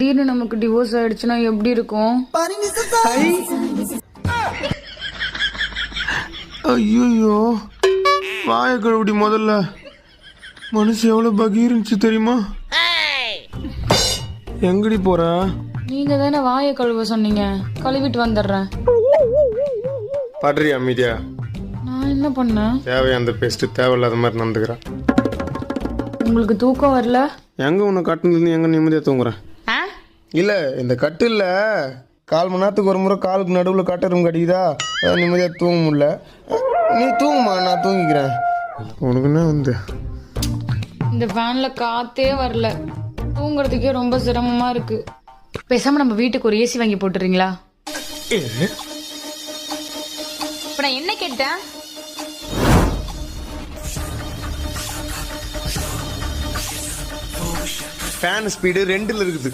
திடீர்னு நமக்கு டிவோர்ஸ் ஆயிடுச்சுன்னா எப்படி இருக்கும்? ஐயோ வாய கழுவுடி முதல்ல. மனசு எவ்வளவு பகீர்ந்துச்சு தெரியுமா? எங்கடி போற? நீங்க தானே வாயை கழுவ சொன்னீங்க. கழுவிட்டு வந்துடுறேன். படுறி அமைதியா? நான் என்ன பண்ணேன்? தேவையான பெஸ்ட் தேவையில்லாத மாதிரி நடந்துக்கிறேன். உங்களுக்கு தூக்கம் வரல? எங்க உன்னை கட்டுனது எங்க நிம்மதியா தூங்குறேன்? இல்ல இந்த கட்டு இல்ல கால் மணி நேரத்துக்கு ஒரு முறை காலுக்கு நடுவில் கட்டரும் கடிக்குதா அதான் நிம்மதியா தூங்க முடியல. நீ தூங்குமா? நான் தூங்கிக்கிறேன். உனக்குன்னா வந்து? இந்த ஃபேன்ல காத்தே வரல. தூங்குறதுக்கே ரொம்ப சிரமமா இருக்கு. பேசாம நம்ம வீட்டுக்கு ஒரு ஏசி வாங்கி போட்டுறீங்களா? இப்ப நான் என்ன கேட்டேன்? ஃபேன் ஸ்பீடு ரெண்டுல இருக்குது.